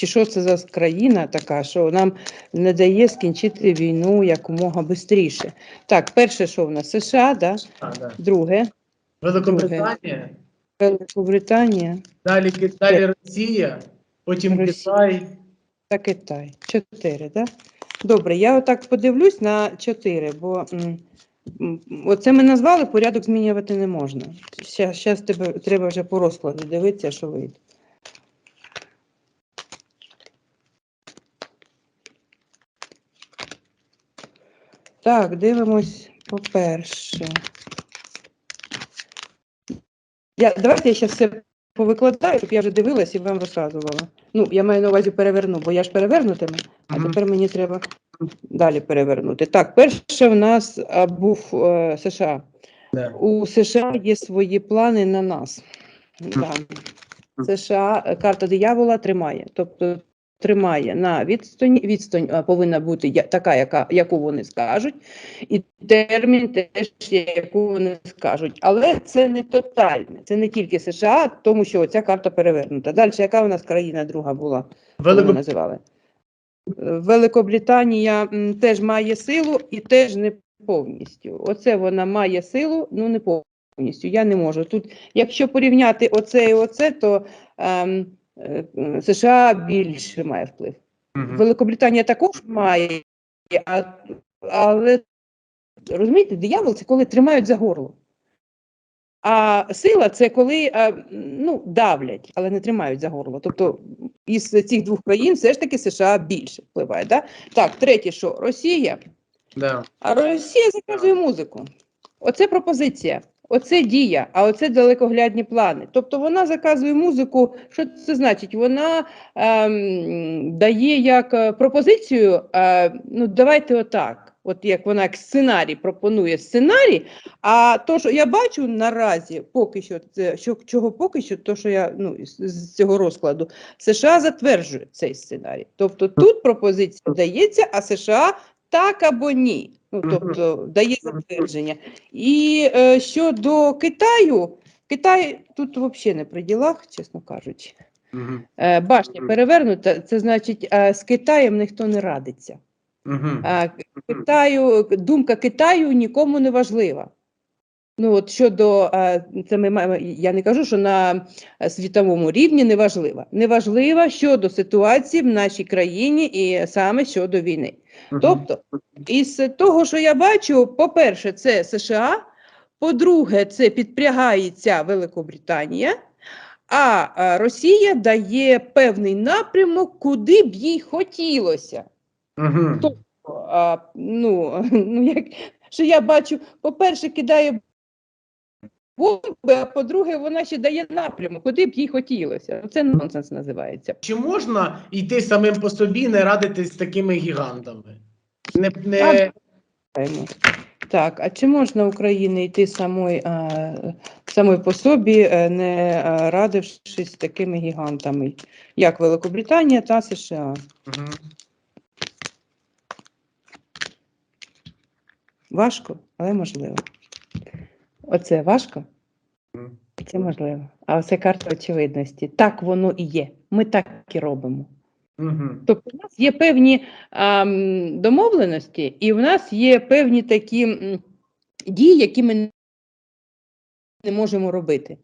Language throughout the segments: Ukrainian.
чи що це за країна така, що нам не дає скінчити війну якомога швидше. Так, перше, що в нас США, да? А, да. друге, Великобританія, Великобританія далі, Ки- далі Росія, потім Росія. Китай. та Китай. Чотири, да? Добре, я отак подивлюсь на чотири, бо м, оце ми назвали, порядок змінювати не можна. Зараз тебе треба вже по розкладу дивитися, що вийде. Так, дивимось по-перше. Я, давайте я зараз все повикладаю, щоб я вже дивилась і вам розказувала. Ну, я маю на увазі переверну, бо я ж перевернутиме, а тепер мені треба далі перевернути. Так, перше в нас був е, США. Да. У США є свої плани на нас. Да. США е, карта диявола тримає. Тобто тримає на відстані, відстань повинна бути така, яка, яку вони скажуть, і термін теж, яку вони скажуть. Але це не тотальне, це не тільки США, тому що ця карта перевернута. Далі, яка у нас країна друга була? Великоб... називали? Е, Великобританія теж має силу і теж не повністю. Оце вона має силу, ну не повністю. Я не можу. Тут, якщо порівняти оце і оце, то ем, США більше має вплив. Мгм. Великобританія також має, а, але розумієте, диявол це коли тримають за горло. А сила це коли е, ну, давлять, але не тримають за горло. Тобто із цих двох країн все ж таки США більше впливає. Да? Так, третє, що Росія, Да. а Росія заказує музику. Оце пропозиція, оце дія, а оце далекоглядні плани. Тобто вона заказує музику. Що це значить? Вона ем, дає як е, пропозицію, е, ну давайте отак. От як вона як сценарій пропонує сценарій, а то, що я бачу наразі, поки що, це що чого поки що, то що я ну з, з цього розкладу, США затверджує цей сценарій. Тобто тут пропозиція дається, а США так або ні. Ну, тобто дає затвердження. І е, щодо Китаю, Китай тут взагалі не при ділах, чесно кажучи. Е, башня перевернута, це значить, е, з Китаєм ніхто не радиться. А Китаю, думка Китаю нікому не важлива. Ну, от щодо е, це ми маємо, я не кажу, що на е, світовому рівні не важлива. Не важлива щодо ситуації в нашій країні і саме щодо війни. Тобто, із того, що я бачу, по-перше, це США, по-друге, це підпрягається Великобританія, а Росія дає певний напрямок, куди б їй хотілося. Хто? А, ну, ну, як, що я бачу, по-перше, кидає бомби, а по-друге, вона ще дає напрямок, куди б їй хотілося. Це нонсенс називається. Чи можна йти самим по собі, не радитись з такими гігантами? Не, не... Так, а чи можна Україні йти самої, самої по собі, е, не радившись з такими гігантами, як Великобританія та США? Мгм. Важко, але можливо. Оце важко, це можливо. А оце карта очевидності. Так воно і є. Ми так і робимо. Мгм. Тобто, у нас є певні а, домовленості, і в нас є певні такі м, дії, які ми не можемо робити.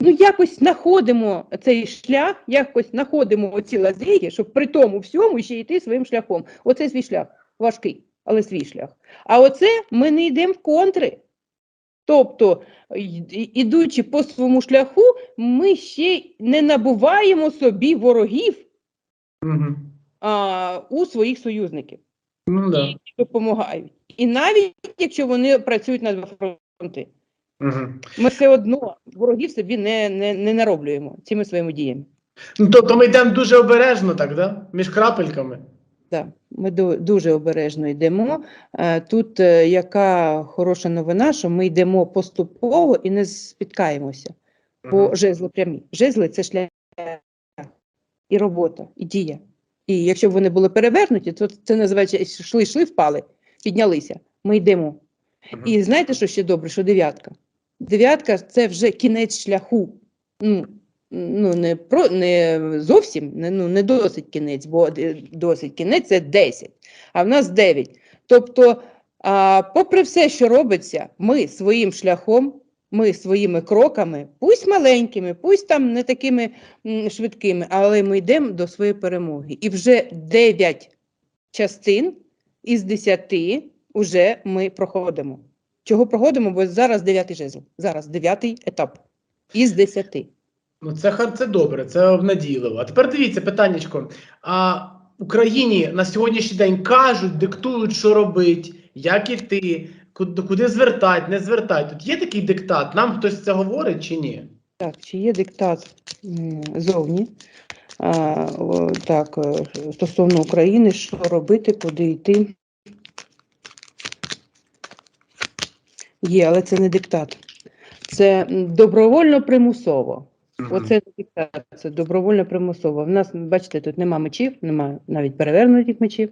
Ну, якось знаходимо цей шлях, якось знаходимо оці лазейки, щоб при тому всьому ще йти своїм шляхом. Оце свій шлях, важкий, але свій шлях. А оце ми не йдемо в контри. Тобто, ідучи по своєму шляху, ми ще не набуваємо собі ворогів Мгм. а, у своїх союзників Ну да. які допомагають. І навіть якщо вони працюють на два фронти, Мгм. ми все одно ворогів собі не, не, не нароблюємо цими своїми діями. Ну, тобто ми йдемо дуже обережно, так, да? Між крапельками. Да, ми дуже обережно йдемо. Е, Тут е, яка хороша новина, що ми йдемо поступово і не спіткаємося по Мгм. жезлу прямі. Жезли це шлях і робота, і дія. І якщо б вони були перевернуті, то це називається йшли, йшли, впали, піднялися. Ми йдемо. І знаєте, що ще добре, що дев'ятка? Дев'ятка це вже кінець шляху. Ну, ну, не, про, не зовсім, не, ну, не досить кінець, бо е, досить кінець це 10, а в нас 9. Тобто, а, попри все, що робиться, ми своїм шляхом, ми своїми кроками, пусть маленькими, пусть там не такими швидкими, але ми йдемо до своєї перемоги. І вже 9 частин із 10 вже ми проходимо. Чого проходимо? Бо зараз 9 жезл, зараз 9 етап із 10. Ну, це, це добре, це обнадійливо. А тепер дивіться питаннячко. А Україні на сьогоднішній день кажуть, диктують, що робить, як іти, куди, звертати, не звертати. Тут є такий диктат. Нам хтось це говорить чи ні? Так, чи є диктат зовні? А, о, так, е, стосовно України, що робити, куди йти? Є, але це не диктат. Це добровольно примусово. Оце це добровольно примусово. В нас, бачите, тут нема мечів, немає навіть перевернутих мечів.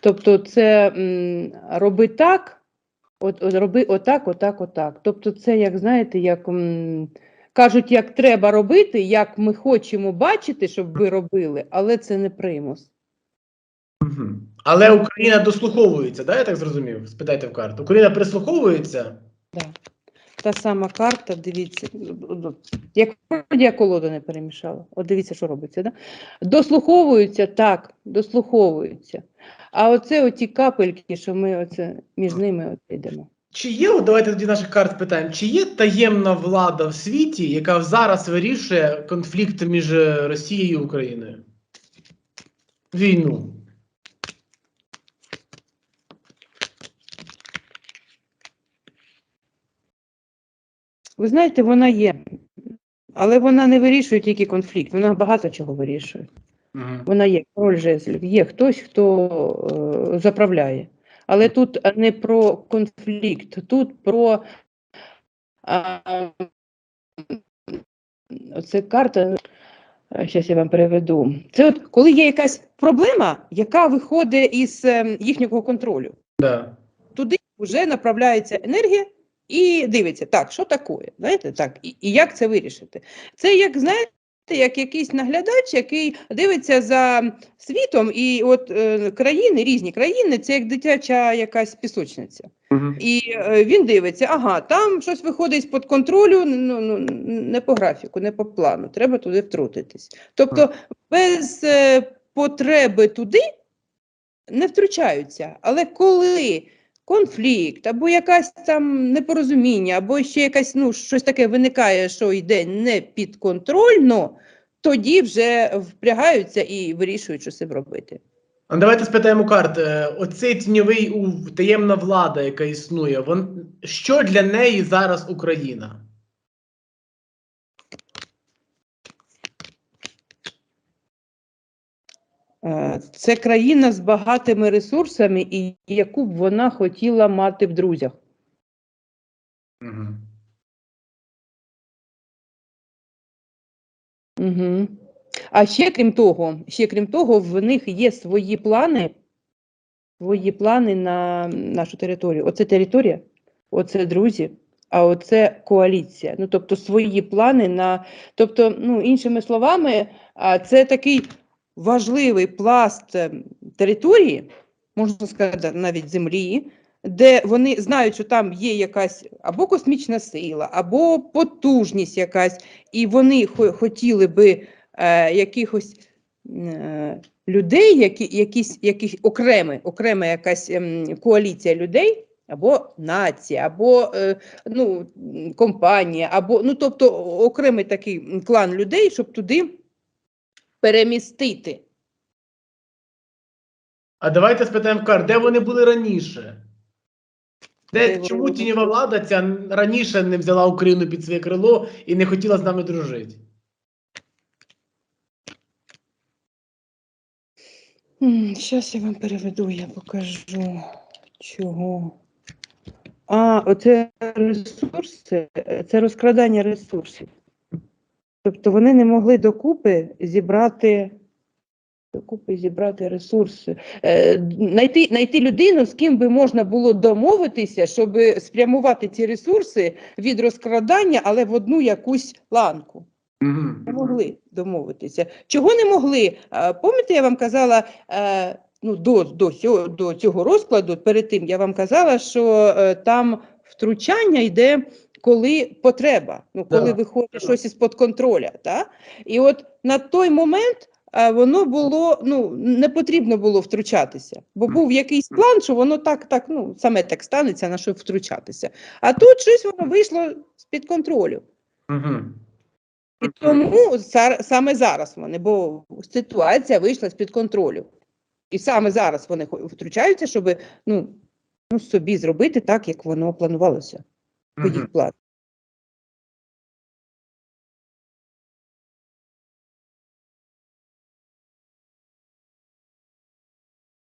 Тобто, це м, роби так, от, от роби отак, отак, отак. Тобто, це як знаєте, як м, кажуть, як треба робити, як ми хочемо бачити, щоб ви робили, але це не примус. Але Україна дослуховується, да, я так зрозумів? Спитайте в карту. Україна прислуховується. Да. Та сама карта, дивіться, як я колоду не перемішала. От дивіться, що робиться. Да? Дослуховуються, так, дослуховуються. А оце оті капельки, що ми оце між ними от йдемо. Чи є, от давайте тоді наших карт питаємо, чи є таємна влада в світі, яка зараз вирішує конфлікт між е, Росією і Україною? Війну. Ви знаєте, вона є, але вона не вирішує тільки конфлікт, вона багато чого вирішує. Мгм. Вона є король жезлів, є хтось, хто е, заправляє. Але тут не про конфлікт, тут про це карта. Зараз я вам переведу. Це от коли є якась проблема, яка виходить із е, їхнього контролю. Да. Туди вже направляється енергія і дивиться, так, що таке, знаєте, так, і, і як це вирішити. Це як, знаєте, як якийсь наглядач, який дивиться за світом, і от е, країни, різні країни, це як дитяча якась пісочниця. Мгм. І е, він дивиться, ага, там щось виходить з-під контролю, ну, ну, не по графіку, не по плану, треба туди втрутитись. Тобто без е, потреби туди не втручаються. Але коли конфлікт, або якась там непорозуміння, або ще якась, ну, щось таке виникає, що йде не підконтрольно, тоді вже впрягаються і вирішують, що з робити. А давайте спитаємо карт. е, Оцей тіньовий таємна влада, яка існує, вон, що для неї зараз Україна? Це країна з багатими ресурсами, і яку б вона хотіла мати в друзях. Мгм. Угу. А ще крім того, ще крім того, в них є свої плани, свої плани на нашу територію. Оце територія, оце друзі, а оце коаліція. Ну, тобто свої плани на. Тобто, ну, іншими словами, це такий важливий пласт е, території, можна сказати, навіть землі, де вони знають, що там є якась або космічна сила, або потужність якась, і вони хотіли би е, якихось е, людей, які, якісь, якісь окремі, окрема якась ем, коаліція людей, або нація, або е, ну, компанія, або ну, тобто окремий такий клан людей, щоб туди перемістити. А давайте спитаємо карт, де вони були раніше? Де Де, чому були? тіньова влада ця раніше не взяла Україну під своє крило і не хотіла з нами дружити? Зараз я вам переведу, я покажу, чого. А, оце ресурси, це розкрадання ресурсів. Тобто вони не могли докупи зібрати, докупи зібрати ресурси. Е, знайти, знайти людину, з ким би можна було домовитися, щоб спрямувати ці ресурси від розкрадання, але в одну якусь ланку. Не могли домовитися. Чого не могли? А, Пам'ятаєте, я вам казала, е, ну, до, до, цього, до цього розкладу, перед тим я вам казала, що е, там втручання йде, коли потреба, ну, коли Да, виходить да. щось із-під контроля. Та? І от на той момент воно було, ну, не потрібно було втручатися, бо був якийсь план, що воно так, так, ну, саме так станеться, на що втручатися. А тут щось воно вийшло з-під контролю. Мгм. І тому саме зараз вони, бо ситуація вийшла з-під контролю. І саме зараз вони втручаються, щоб ну, ну, собі зробити так, як воно планувалося по Мгм. їх плану.